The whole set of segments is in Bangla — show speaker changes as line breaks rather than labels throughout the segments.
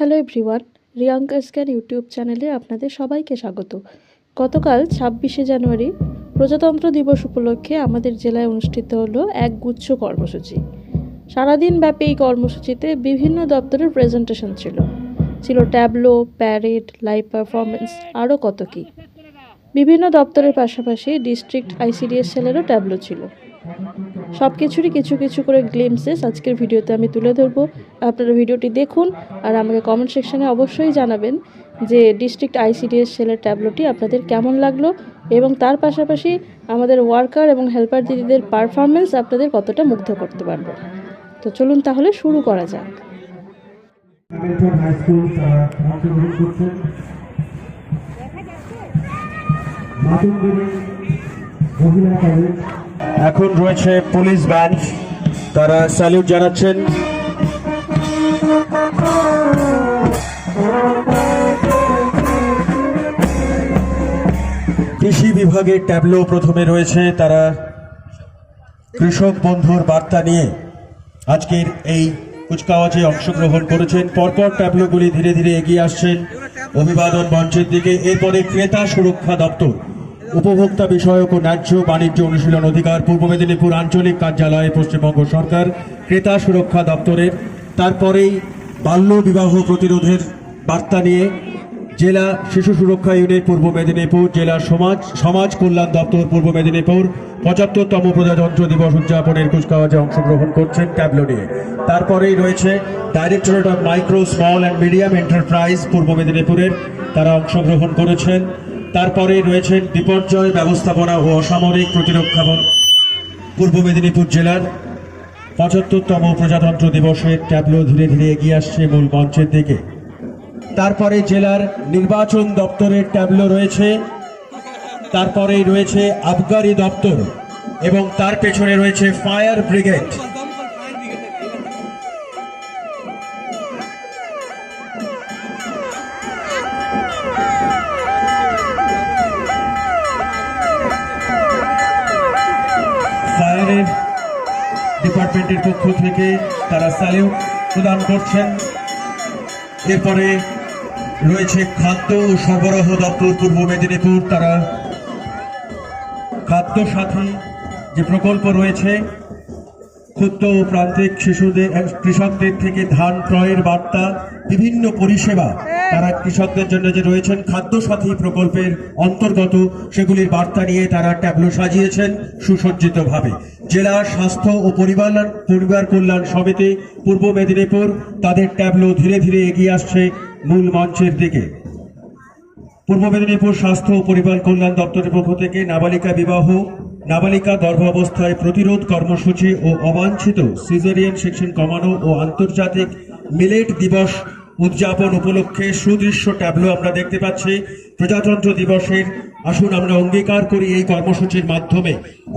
হ্যালো এভরিওয়ান রিয়াঙ্কা স্ক্যান ইউটিউব চ্যানেলে আপনাদের সবাইকে স্বাগত গতকাল ছাব্বিশে জানুয়ারি প্রজাতন্ত্র দিবস উপলক্ষে আমাদের জেলায় অনুষ্ঠিত হলো এক গুচ্ছ কর্মসূচি সারাদিন ব্যাপী এই কর্মসূচিতে বিভিন্ন দপ্তরের প্রেজেন্টেশন ছিল ছিল ট্যাবলো প্যারেড লাইভ পারফরমেন্স আরও কত কী বিভিন্ন দপ্তরের পাশাপাশি ডিস্ট্রিক্ট আইসিডিএস সেলেরও ট্যাবলো ছিল সব কিছুরই কিছু কিছু করে গ্লিমসেস আজকের ভিডিওতে আমি তুলে ধরবো আপনারা ভিডিওটি দেখুন আর আমাকে কমেন্ট সেকশানে অবশ্যই জানাবেন যে ডিস্ট্রিক্ট আইসিডিএস সেলের ট্যাবলোটি আপনাদের কেমন লাগলো এবং তার পাশাপাশি আমাদের ওয়ার্কার এবং হেল্পার দিদিদের পারফরমেন্স আপনাদের কতটা মুগ্ধ করতে পারবে তো চলুন তাহলে শুরু করা যাক মহিলা কলেজ এখন রয়েছে
পুলিশ ব্যান্ড তারা স্যালিউট জানাচ্ছেন কৃষি বিভাগের ট্যাবলো প্রথমে রয়েছে তারা কৃষক বন্ধুর বার্তা নিয়ে আজকের এই কুচকাওয়াজে অংশগ্রহণ করেছেন পরপর ট্যাবলোগুলি ধীরে ধীরে এগিয়ে আসছেন অভিবাদন মঞ্চের দিকে এরপরে ক্রেতা সুরক্ষা দপ্তর উপভোক্তা বিষয়ক ও ন্যায্য বাণিজ্য অনুশীলন অধিকার পূর্ব মেদিনীপুর আঞ্চলিক কার্যালয়ে পশ্চিমবঙ্গ সরকার ক্রেতা সুরক্ষা দপ্তরের তারপরেই বাল্য বিবাহ প্রতিরোধের বার্তা নিয়ে জেলা শিশু সুরক্ষা ইউনিট পূর্ব মেদিনীপুর জেলা সমাজ সমাজ কল্যাণ দপ্তর পূর্ব মেদিনীপুর পঁচাত্তরতম প্রজাতন্ত্র দিবস উদযাপনের কুচকাওয়াজে অংশগ্রহণ করছেন ট্যাবলো নিয়ে তারপরেই রয়েছে directorate of micro small and medium enterprise পূর্ব মেদিনীপুরের তারা অংশগ্রহণ করেছেন তারপরে রয়েছেন বিপর্যয় ব্যবস্থাপনা ও অসামরিক প্রতিরক্ষা পূর্ব মেদিনীপুর জেলার পঁচাত্তরতম প্রজাতন্ত্র দিবসের ট্যাবলো ধীরে ধীরে এগিয়ে আসছে মূল মঞ্চের দিকে তারপরে জেলার নির্বাচন দপ্তরের ট্যাবলো রয়েছে তারপরেই রয়েছে আবগারি দপ্তর এবং তার পেছনে রয়েছে ফায়ার ব্রিগেড পক্ষ থেকে তারা স্যালিউট প্রদান করছেন এরপরে রয়েছে খাদ্য ও সরবরাহ দপ্তর পূর্ব মেদিনীপুর তারা খাদ্য সাথী যে প্রকল্প রয়েছে ক্ষুদ্র ও প্রান্তিক শিশুদের কৃষকদের থেকে ধান ক্রয়ের বার্তা বিভিন্ন পরিষেবা তারা কৃষকদের জন্য যে রয়েছেন খাদ্য সাথী প্রকল্পের অন্তর্গত সেগুলির বার্তা নিয়ে তারা ট্যাবলো সাজিয়েছেন সুসজ্জিতভাবে জেলা স্বাস্থ্য ও পরিবার পরিবার কল্যাণ সমিতি পূর্ব মেদিনীপুর তাদের ট্যাবলো ধীরে ধীরে এগিয়ে আসছে মূল মঞ্চের দিকে পূর্ব মেদিনীপুর স্বাস্থ্য ও পরিবার কল্যাণ দপ্তরের পক্ষ থেকে নাবালিকা বিবাহ নাবালিকা গর্ভাবস্থায় প্রতিরোধ কর্মসূচি ও অবাঞ্ছিত সিজারিয়ান সেকশন কমানো ও আন্তর্জাতিক মিলেট দিবস উদযাপন উপলক্ষে সুদৃশ্য ট্যাবলো আমরা দেখতে পাচ্ছি প্রজাতন্ত্র দিবসের আসুন আমরা অঙ্গীকার করি এই কর্মসূচির মাধ্যমে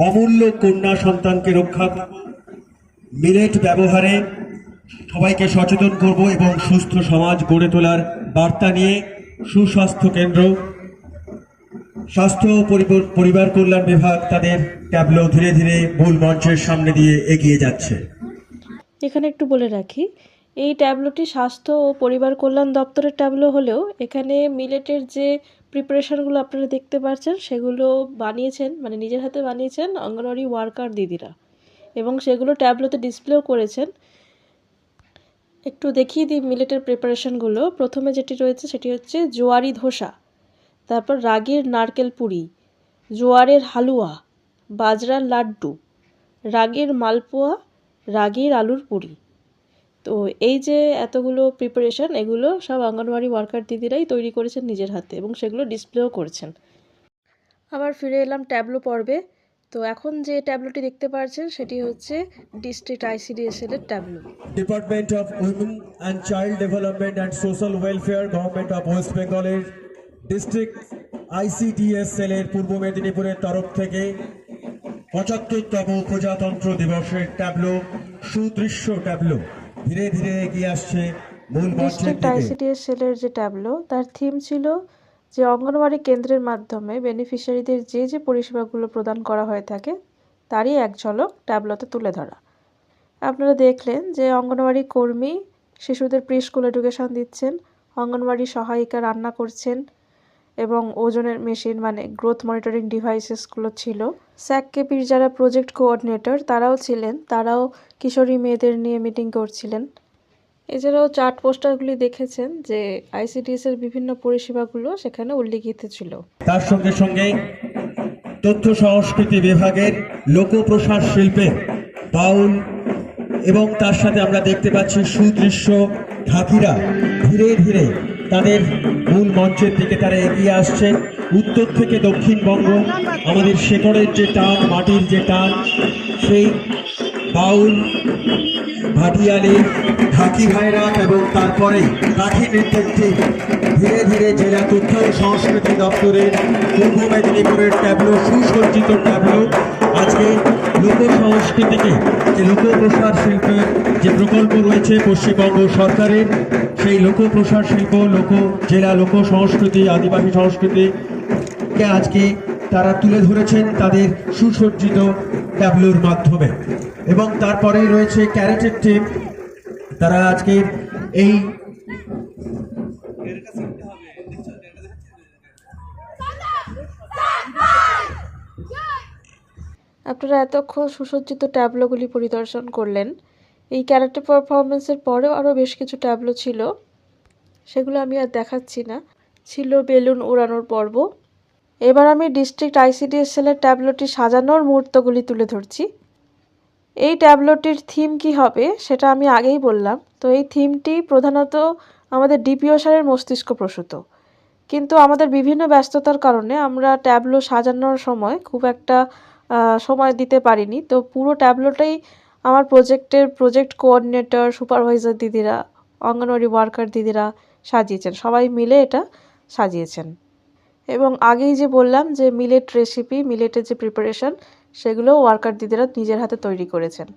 অমূল্য কন্যা সন্তানকে রক্ষা মিলেট ব্যবহারে সবাইকে সচেতন করব এবং সুস্থ সমাজ গড়ে তোলার বার্তা নিয়ে সুস্বাস্থ্য কেন্দ্র স্বাস্থ্য পরিবার কল্যাণ বিভাগ তাদের ট্যাবলো ধীরে ধীরে মূল মঞ্চের সামনে দিয়ে এগিয়ে যাচ্ছে এখানে একটু বলে রাখি এই ট্যাবলোটি স্বাস্থ্য ও পরিবার কল্যাণ দপ্তরের ট্যাবলো হলেও এখানে মিলেটের যে প্রিপারেশানগুলো আপনারা দেখতে পাচ্ছেন সেগুলো বানিয়েছেন মানে নিজের হাতে বানিয়েছেন অঙ্গনওয়াড়ি ওয়ার্কার দিদিরা এবং সেগুলো ট্যাবলোতে ডিসপ্লেও করেছেন একটু দেখিয়ে দিই মিলেটের প্রিপারেশানগুলো প্রথমে যেটি রয়েছে সেটি হচ্ছে জোয়ারি ধোসা তারপর রাগের নারকেল পুরি জোয়ারের হালুয়া বাজরার লাড্ডু রাগের মালপোয়া রাগের আলুর পুরি তো এই যে এতগুলো প্রিপারেশান এগুলো সব অঙ্গনওয়াড়ি ওয়ার্কার দিদিরাই তৈরি করেছেন নিজের হাতে এবং সেগুলো ডিসপ্লেও করছেন আবার ফিরে এলাম ট্যাবলো পর্বে তো এখন যে ট্যাবলোটি দেখতে পারছেন সেটি হচ্ছে ডিস্ট্রিক্ট আইসিডিএসএল এর tableau department of women and child development and social welfare government of west বেঙ্গলের ডিস্ট্রিক্ট আইসিডিএসএল এর পূর্ব মেদিনীপুরের তরফ থেকে পঁচাত্তরতম প্রজাতন্ত্র দিবসের ট্যাবলো সুদৃশ্য ট্যাবলো ধীরে ধীরে এগিয়ে আসছে মূল মঞ্চের এর সেলের যে ট্যাবলো তার থিম ছিল যে অঙ্গনওয়াড়ি কেন্দ্রের মাধ্যমে বেনিফিশিয়ারিদের যে যে পরিষেবাগুলো প্রদান করা হয়ে থাকে তারই এক ঝলক ট্যাবলোতে তুলে ধরা আপনারা দেখলেন যে অঙ্গনওয়াড়ি কর্মী শিশুদের প্রি স্কুল এডুকেশন দিচ্ছেন অঙ্গনওয়াড়ি সহায়িকা রান্না করছেন এবং ওজনের মেশিন মানে গ্রোথ মনিটরিং ডিভাইসেসগুলো ছিল স্যাক কেপির যারা প্রজেক্ট কোঅর্ডিনেটর তারাও ছিলেন তারাও কিশোরী মেয়েদের নিয়ে মিটিং করছিলেন এছাড়াও চার্ট পোস্টারগুলি দেখেছেন যে আইসিডিএস এর বিভিন্ন পরিষেবাগুলো সেখানে উল্লিখিত ছিল তার সঙ্গে সঙ্গে তথ্য সংস্কৃতি বিভাগের লোকপ্রসার শিল্পে বাউল এবং তার সাথে আমরা দেখতে পাচ্ছি সুদৃশ্য ঢাকিরা ধীরে ধীরে তাদের মূল মঞ্চের দিকে তারা এগিয়ে আসছে উত্তর থেকে দক্ষিণবঙ্গ আমাদের শেকড়ের যে টান মাটির যে টান সেই বাউল ভাটিয়ালি ঢাকি ভাইরাম এবং তারপরে কাঠি নেতৃত্বে ধীরে ধীরে জেলা তথ্য সংস্কৃতি দপ্তরের পূর্ব মেদিনীপুরের ট্যাবলো সুসজ্জিত ট্যাবলো আজকে লোক সংস্কৃতিকে যে লোকপ্রসার শিল্পের যে প্রকল্প রয়েছে পশ্চিমবঙ্গ সরকারের সেই লোকপ্রসার শিল্প লোক জেলা লোক সংস্কৃতি আদিবাসী সংস্কৃতিকে আজকে তারা তুলে ধরেছেন তাদের সুসজ্জিত ট্যাবলোর মাধ্যমে এবং তারপরেই রয়েছে ক্যারেটের টেপ তারা আজকে এই আপনারা এতক্ষণ সুসজ্জিত ট্যাবলোগুলি পরিদর্শন করলেন এই ক্যারেক্টার পারফরমেন্সের পরেও আরও বেশ কিছু ট্যাবলো ছিল সেগুলো আমি আর দেখাচ্ছি না ছিল বেলুন উড়ানোর পর্ব এবার আমি ডিস্ট্রিক্ট আইসিডিএসএলের ট্যাবলোটি সাজানোর মুহূর্তগুলি তুলে ধরছি এই ট্যাবলোটির থিম কি হবে সেটা আমি আগেই বললাম তো এই থিমটি প্রধানত আমাদের ডিপিও সারের মস্তিষ্ক প্রসূত কিন্তু আমাদের বিভিন্ন ব্যস্ততার কারণে আমরা ট্যাবলো সাজানোর সময় খুব একটা সময় দিতে পারিনি তো পুরো ট্যাবলোটাই আমার প্রজেক্টের প্রজেক্ট কোঅর্ডিনেটর সুপারভাইজার দিদিরা অঙ্গনওয়াড়ি ওয়ার্কার দিদিরা সাজিয়েছেন সবাই মিলে এটা সাজিয়েছেন এবং আগেই যে বললাম যে মিলেট রেসিপি মিলেটের যে প্রিপারেশন সেগুলো ওয়ার্কার দিদিরা নিজের হাতে তৈরি করেছেন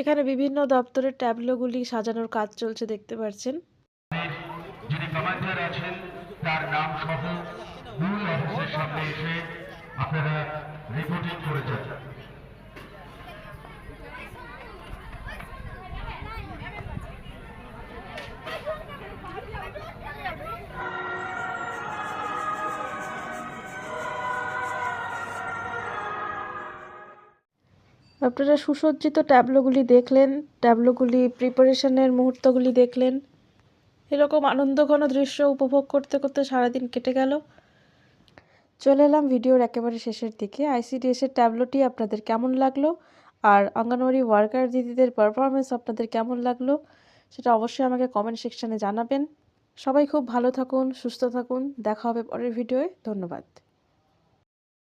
এখানে বিভিন্ন দপ্তরের ট্যাবলোগুলি সাজানোর কাজ চলছে দেখতে পাচ্ছেন যিনি কমান্ডার আছেন তার নাম সহ মূল অফিসের সামনে এসে আপনারা রিপোর্টিং করে আপনারা সুসজ্জিত ট্যাবলোগুলি দেখলেন ট্যাবলোগুলি প্রিপারেশনের মুহূর্তগুলি দেখলেন এরকম আনন্দঘন দৃশ্য উপভোগ করতে করতে সারাদিন কেটে গেল চলে এলাম ভিডিওর একেবারে শেষের দিকে আইসিডিএসের ট্যাবলোটি আপনাদের কেমন লাগলো আর অঙ্গনওয়াড়ি ওয়ার্কার দিদিদের পারফরমেন্স আপনাদের কেমন লাগলো সেটা অবশ্যই আমাকে কমেন্ট সেকশানে জানাবেন সবাই খুব ভালো থাকুন সুস্থ থাকুন দেখা হবে পরের ভিডিওয়ে ধন্যবাদ